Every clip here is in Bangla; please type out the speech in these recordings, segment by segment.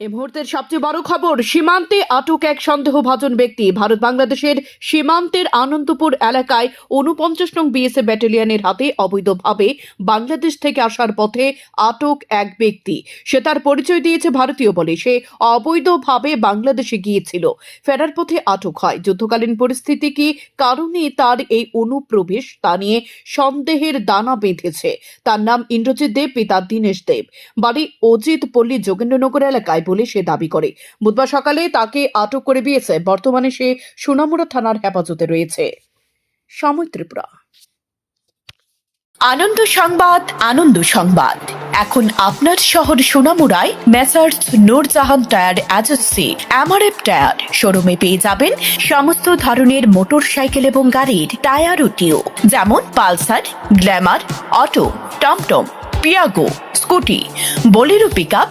এই মুহূর্তের সবচেয়ে বড় খবর, সীমান্তে আটক এক সন্দেহভাজন ব্যক্তি। ভারত বাংলাদেশের সীমান্তের আনন্দপুর এলাকায় উনপঞ্চাশ নং বিএসএফ ব্যাটালিয়নের হাতে অবৈধভাবে বাংলাদেশ থেকে আসার পথে আটক এক ব্যক্তি। সে তার পরিচয় দিয়েছে ভারতীয় বলে। সে অবৈধভাবে বাংলাদেশে গিয়েছিল। ফেরার পথে আটক হয়। যুদ্ধকালীন পরিস্থিতি কি কারণে তার এই অনুপ্রবেশ? তা নিয়ে সন্দেহের দানা বেঁধেছে। তার নাম ইন্দ্রজিৎ দেব, পিতা দীনেশ দেব। বাড়ি অজিত পল্লী যোগেন্দ্রনগর এলাকায় বলে সে দাবি করে। বুধবার সকালে তাকে আটক করে দিয়েছে বর্তমানে সে সোনামুড়া থানার হেফাজতে রয়েছে। সময় ত্রিপুরা। আনন্দ সংবাদ আনন্দ সংবাদ। এখন আপনার শহর সোনামুড়ায় Messrs Nurjahan tyre agency MRF tyre. শোরুমে পেয়ে যাবেন সমস্ত ধরনের মোটর সাইকেল এবং গাড়ির টায়ার ও যেমন পালসার, গ্ল্যামার, অটো, টমটম, Piaggio, scooty, Bolero pick up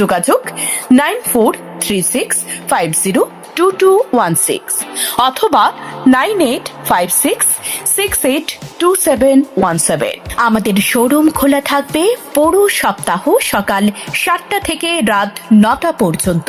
যোগাযোগ nine four three six five zero two two one six অথবা nine eight five six six eight two seven one seven. আমাদের শোরুম খোলা থাকবে পুরো সপ্তাহ সকাল সাতটা থেকে রাত নটা পর্যন্ত।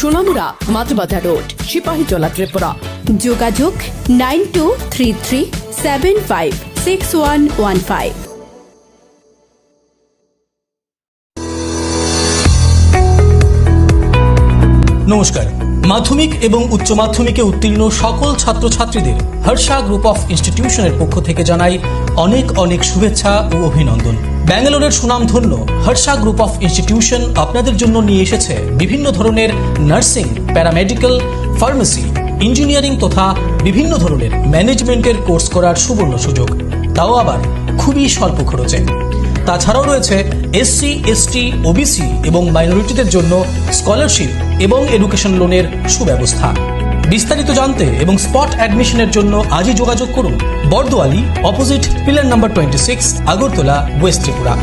Sonamura Matbadha road Sepahijala Tripura. যোগাযোগ nine two three three seven five six one one five. নমস্কার। মাধ্যমিক এবং উচ্চ মাধ্যমিকে উত্তীর্ণ সকল ছাত্রছাত্রীদের হর্ষা গ্রুপ অফ ইনস্টিটিউশনের পক্ষ থেকে জানাই অনেক অনেক শুভেচ্ছা ও অভিনন্দন। ব্যাঙ্গালোরের সুনামধন্য হর্ষা গ্রুপ অফ ইনস্টিটিউশন আপনাদের জন্য নিয়ে এসেছে বিভিন্ন ধরনের নার্সিং, প্যারামেডিক্যাল, ফার্মেসি, ইঞ্জিনিয়ারিং তথা বিভিন্ন ধরনের ম্যানেজমেন্টের কোর্স করার সুবর্ণ সুযোগ। তাও আবার খুবই স্বল্প খরচে। তাছাড়াও রয়েছে এসসি এসটি ওবিসি এবং মাইনরিটিদের জন্য স্কলারশিপ এবং এডুকেশন লোনের সুব্যবস্থা। বিস্তারিত জানতে এবং স্পট অ্যাডমিশনের জন্য আজই যোগাযোগ করুন। Bordowali, opposite, pillar number twenty six Agartala, west Tripura.